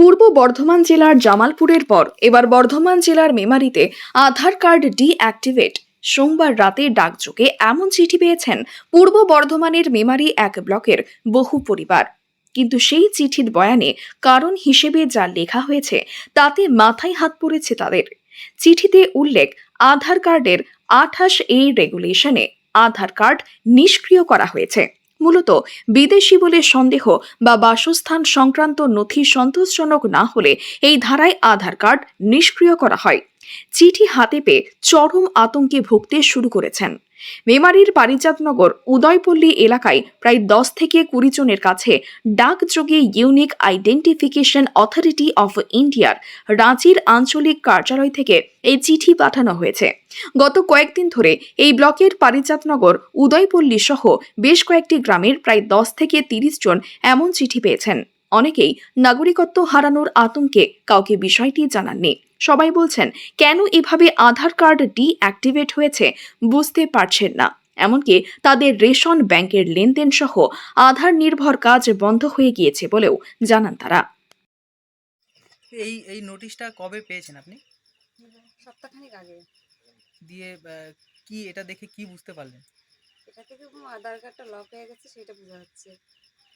পূর্ব বর্ধমান জেলার জামালপুরের পর এবার বর্ধমান জেলার মেমারিতে আধার কার্ড ডিঅ্যাক্টিভেট। সোমবার রাতে ডাকযোগে এমন চিঠি পেয়েছেন পূর্ব বর্ধমানের মেমারি এক ব্লকের বহু পরিবার। কিন্তু সেই চিঠির বয়ানে কারণ হিসেবে যা লেখা হয়েছে তাতে মাথায় হাত পড়েছে তাদের। চিঠিতে উল্লেখ, আধার কার্ডের আঠাশ এই রেগুলেশনে আধার কার্ড নিষ্ক্রিয় করা হয়েছে। মূলত বিদেশি বলে সন্দেহ বা বাসস্থান সংক্রান্ত নথি সন্তোষজনক না হলে এই ধারায় আধার কার্ড নিষ্ক্রিয় করা হয়। চিঠি হাতে পেয়ে চরম আতঙ্কে ভুগতে শুরু করেছেন। মেমারির পারিজাতনগর উদয়পল্লী এলাকায় প্রায় দশ থেকে কুড়ি জনের কাছে ডাকযোগে ইউনিক আইডেন্টিফিকেশন অথরিটি অফ ইন্ডিয়ার রাঁচির আঞ্চলিক কার্যালয় থেকে এই চিঠি পাঠানো হয়েছে। গত কয়েকদিন ধরে এই ব্লকের পারিজাতনগর উদয়পল্লী সহ বেশ কয়েকটি গ্রামের প্রায় দশ থেকে তিরিশ জন এমন চিঠি পেয়েছেন। অনেকেই নাগরিকত্ব হারানোর আতঙ্কে কাউকে বিষয়টি জানাননি। সবাই বলছেন কেন এভাবে আধার কার্ড ডিঅ্যাক্টিভেট হয়েছে বুঝতে পারছেন না? এমনকি তাদের রেশন ব্যাংকের লেনদেন সহ আধার নির্ভর কাজ বন্ধ হয়ে গিয়েছে বলেও জানান তারা। এই এই নোটিশটা কবে পেয়েছেন আপনি? সপ্তাহখানেক আগে। দিয়ে কি এটা দেখে কি বুঝতে পারলেন? এটা থেকে কোনো আধার কার্ডটা লক হয়ে গেছে সেটা বোঝা যাচ্ছে।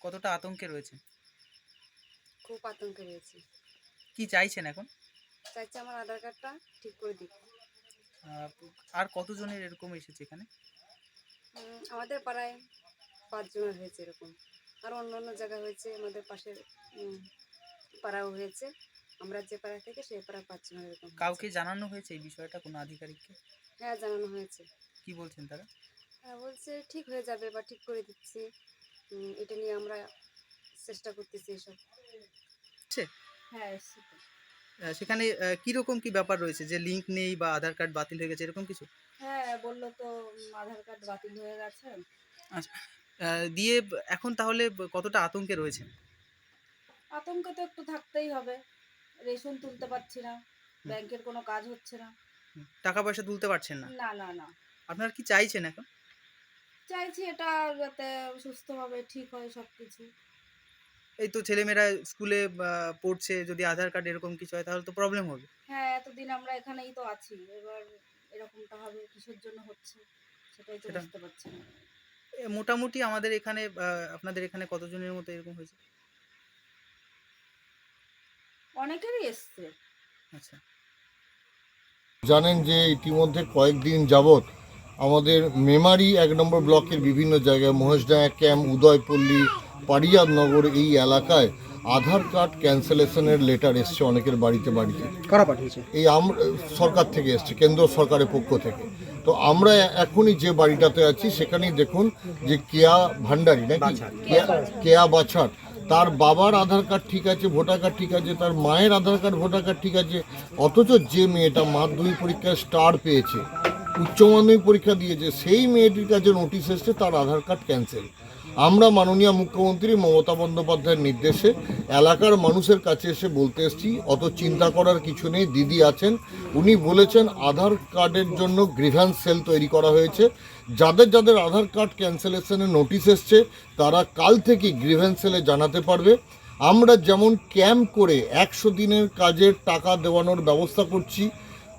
কতটা আতঙ্কে রয়েছে? খুব আতঙ্কে রয়েছে। কি চাইছেন এখন? চাইছে আমার আধার কার্ডটা ঠিক করে দিতে আর কতজনের এরকম এসেছে এখানে? আমাদের পাড়ায় পাঁচজনের হয়েছে এরকম। আর অন্য অন্য জায়গায় হয়েছে আমাদের পাশের পাড়াও হয়েছে। আমরা যে পাড়া থেকে সেই পাড়ায় পাঁচজনের এরকম কাউকে জানানো হয়েছে এই বিষয়টা কোনো আধিকারিককে? হ্যাঁ জানানো হয়েছে। কি বলছেন তারা? হ্যাঁ বলছে ঠিক হয়ে যাবে বা ঠিক করে দিচ্ছি। এটা নিয়ে আমরা চেষ্টা করতেছি এসব? হ্যাঁ সেখানে কীরকম কি ব্যাপার রয়েছে? যে লিংক নেই বা আধার কার্ড বাতিল হয়ে গেছে এরকম কিছু? হ্যাঁ বলল তো আধার কার্ড বাতিল হয়ে গেছে। আহ, দিয়ে এখন তাহলে কতটা আতঙ্কে রয়েছে? আতঙ্ক তো একটু থাকতেই হবে। রেশন তুলতে পারছি না ব্যাংকের কোনো কাজ হচ্ছে না। টাকা পয়সা তুলতে পারছেন না? না না না। আপনারা কি চাইছেন এখন? চাইছি এটা যাতে সুস্থভাবে ঠিক হয় সব কিছু এই তো ছেলেমেয়েরা স্কুলে পড়ছে যদি আধার কার্ড এরকম কিছু হয় তাহলে তো প্রবলেম হবে। হ্যাঁ এতদিন আমরা এখানেই তো আছি। এবার এরকমটা হবে কিসের জন্য হচ্ছে? সেটাই তো বুঝতে পারছি না। এ, মোটামুটি আমাদের এখানে আপনাদের এখানে কতজনের মতো এরকম হয়েছে? অনেকেরই এসছে। আচ্ছা। জানেন যে ইতিমধ্যে কয়েকদিন যাবৎ আমাদের মেমারি এক নম্বর ব্লকের বিভিন্ন জায়গায় মহেশডাঙ্গা ক্যাম্প উদয়পল্লী পারিয়াদনগর এই এলাকায় আধার কার্ড ক্যান্সেলেশনের লেটার এসছে অনেকের বাড়িতে বাড়িতে। কারা পাঠিয়েছে? এই আমরা সরকার থেকে এসছে কেন্দ্র সরকারের পক্ষ থেকে। তো আমরা এখনই যে বাড়িটাতে আছি সেখানেই দেখুন যে কেয়া ভান্ডারি নাকি? কেয়া কেয়া বাছার। তার বাবার আধার কার্ড ঠিক আছে ভোটার কার্ড ঠিক আছে তার মায়ের আধার কার্ড ভোটার কার্ড ঠিক আছে অথচ যে মেয়েটা মাধ্যমিক পরীক্ষায় স্টার পেয়েছে উচ্চ মাধ্যমিক পরীক্ষা দিয়েছে সেই মেয়েটির কাছে নোটিশ এসছে তার আধার কার্ড ক্যান্সেল। আমরা মাননীয় মুখ্যমন্ত্রী মমতা বন্দ্যোপাধ্যায়ের নির্দেশে এলাকার মানুষের কাছে এসে বলতে এসেছি, অত চিন্তা করার কিছু নেই, দিদি আছেন। উনি বলেছেন আধার কার্ডের জন্য গ্রিভ্যান্স সেল তৈরি করা হয়েছে। যাদের যাদের আধার কার্ড ক্যান্সেলেশনের নোটিশ এসছে, তারা কাল থেকে গ্রিভ্যান্স সেলে জানাতে পারবে। আমরা যেমন ক্যাম্প করে একশো দিনের কাজের টাকা দেওয়ানোর ব্যবস্থা করছি,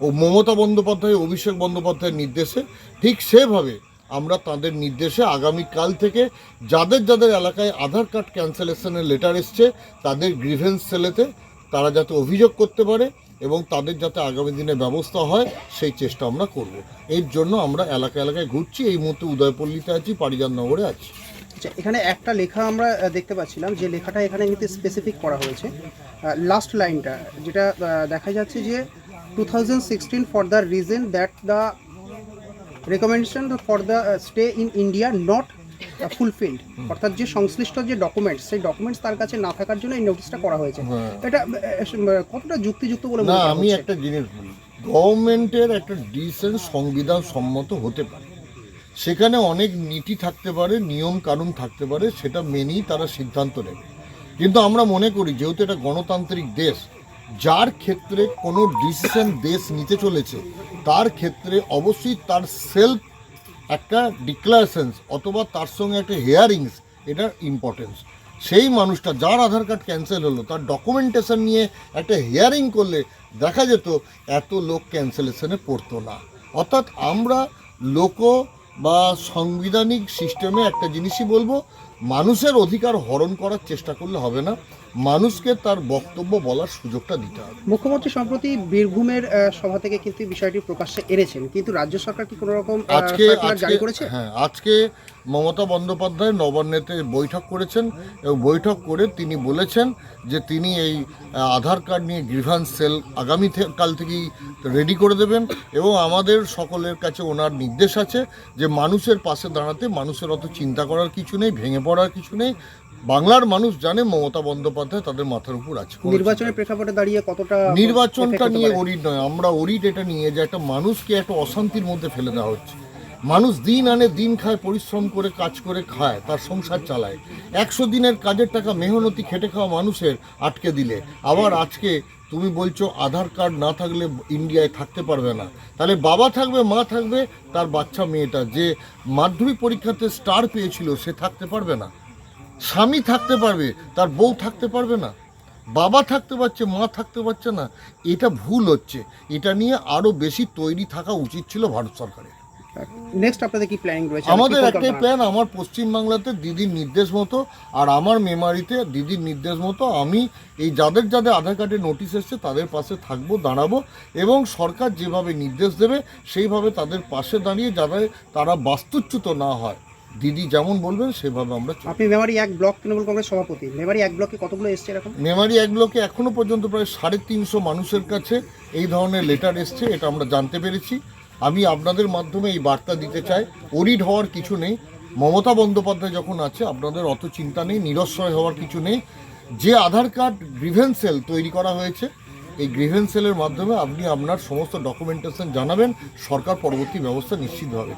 ও মমতা বন্দ্যোপাধ্যায়, অভিষেক বন্দ্যোপাধ্যায়ের নির্দেশে, ঠিক সেভাবে আমরা তাদের নির্দেশে আগামী কাল থেকে যাদের যাদের এলাকায় আধার কার্ড ক্যান্সেলেশনের লেটার এসছে, তাদের গ্রিভেন্স সেলেতে তারা যাতে অভিযোগ করতে পারে এবং তাদের যাতে আগামী দিনে ব্যবস্থা হয়, সেই চেষ্টা আমরা করব। এর জন্য আমরা এলাকা এলাকায় ঘুরছি, এই মুহূর্তে উদয়পল্লীতে আছি পারিজাতনগরে আছি। আচ্ছা এখানে একটা লেখা আমরা দেখতে পাচ্ছিলাম যে লেখাটা এখানে কিন্তু স্পেসিফিক করা হয়েছে। লাস্ট লাইনটা যেটা দেখা যাচ্ছে যে two thousand sixteen for the reason that the recommendation for the stay in India not fulfilled অর্থাৎ যে সংশ্লিষ্ট যে ডকুমেন্টস সেই ডকুমেন্টস তার কাছে না থাকার জন্য এই নোটিশটা করা হয়েছে। হ্যাঁ। এটা কতটা যুক্তিযুক্ত বলে না আমি একটা জিনিস বলি। গভর্নমেন্টের একটা ডিসেন্ট সংবিধান সম্মত হতে পারে। সেখানে অনেক নীতি থাকতে পারে নিয়ম কানুন থাকতে পারে সেটা মেনেই তারা সিদ্ধান্ত নেবে। কিন্তু আমরা মনে করি যেহেতু এটা গণতান্ত্রিক দেশ যার ক্ষেত্রে কোনো ডিসিশন দেশ নিতে চলেছে, তার ক্ষেত্রে অবশ্যই তার সেলফ একটা ডিক্লারেশনস অথবা তার সঙ্গে একটা হেয়ারিংস এটার ইম্পর্টেন্স সেই মানুষটা যার আধার কার্ড ক্যান্সেল হলো, তার ডকুমেন্টেশন নিয়ে একটা হিয়ারিং করলে দেখা যেত এত লোক ক্যান্সেলেশনে পড়তো না। অর্থাৎ আমরা লোক বা সাংবিধানিক সিস্টেমে একটা জিনিসই বলব মানুষের অধিকার হরণ করার চেষ্টা করলে হবে না। মানুষকে তার বক্তব্য বলার সুযোগটা দিতে হবে। মুখ্যমন্ত্রী সম্প্রতি বীরভূমের সভা থেকে কিন্তু বিষয়টি প্রকাশ্যে এনেছেন। কিন্তু রাজ্য সরকার কি কোনো রকম আজকে জারি করেছে? হ্যাঁ আজকে মমতা বন্দ্যোপাধ্যায় নবান্নেতে বৈঠক করেছেন এবং বৈঠক করে তিনি বলেছেন যে তিনি এই আধার কার্ড নিয়ে গ্রিভান্স সেল আগামী কাল থেকেই রেডি করে দেবেন এবং আমাদের সকলের কাছে ওনার নির্দেশ আছে যে মানুষের পাশে দাঁড়াতে মানুষের অত চিন্তা করার কিছু নেই ভেঙে পড়ার কিছু নেই। বাংলার মানুষ জানে মমতা বন্দ্যোপাধ্যায় তাদের মাথার উপর আছে। নির্বাচনের প্রেক্ষাপটে দাঁড়িয়ে কতটা নির্বাচনটা নিয়ে? অরিট নয় আমরা অরিট এটা নিয়ে যে একটা মানুষকে একটা অশান্তির মধ্যে ফেলে দেওয়া হচ্ছে। মানুষ দিন আনে দিন খায়, পরিশ্রম করে, কাজ করে, খায়, তার সংসার চালায়। একশো দিনের কাজের টাকা মেহনতি, খেটে খাওয়া মানুষের আটকে দিলে। আবার আজকে তুমি বলছো, আধার কার্ড না থাকলে ইন্ডিয়ায় থাকতে পারবে না। তাহলে বাবা থাকবে, মা থাকবে, তার বাচ্চা, মেয়েটা। যে মাধ্যমিক পরীক্ষাতে স্টার পেয়েছিল, সে থাকতে পারবে না। স্বামী থাকতে পারবে, তার বউ থাকতে পারবে না। বাবা থাকতে পারছে, মা থাকতে পারছে না। এটা ভুল হচ্ছে। এটা নিয়ে আরও বেশি তৈরি থাকা উচিত ছিল ভারত সরকারের। নেক্সট আপনাদের কি প্ল্যানিং রয়েছে? আমাদের একটাই প্ল্যান আমার পশ্চিমবাংলাতে দিদির নির্দেশ মতো আর আমার মেমারিতে দিদির নির্দেশ মতো আমি এই যাদের যাদের আধার কার্ডে নোটিশ এসছে তাদের পাশে থাকব দাঁড়াবো এবং সরকার যেভাবে নির্দেশ দেবে সেইভাবে তাদের পাশে দাঁড়িয়ে যাতে তারা বাস্তুচ্যুত না হয়। দিদি যেমন বলবেন সেভাবে আমরা। আপনি মেমারি এক ব্লক তৃণমূল কংগ্রেস সভাপতি। মেমারি এক ব্লকে কতগুলো এসছে এরকম? মেমারি এক ব্লকে এখনও পর্যন্ত প্রায় সাড়ে তিনশো মানুষের কাছে এই ধরনের লেটার এসছে এটা আমরা জানতে পেরেছি। আমি আপনাদের মাধ্যমে এই বার্তা দিতে চাই। অরিড হওয়ার কিছু নেই। মমতা বন্দ্যোপাধ্যায় যখন আছে, আপনাদের অত চিন্তা নেই নিরশ্রয় হওয়ার কিছু নেই। যে আধার কার্ড গ্রিভেন্সেল তৈরি করা হয়েছে, এই গ্রিভেন্সেলের মাধ্যমে আপনি আপনার সমস্ত ডকুমেন্টেশন জানাবেন। সরকার পরবর্তী ব্যবস্থা নিশ্চিত হবে।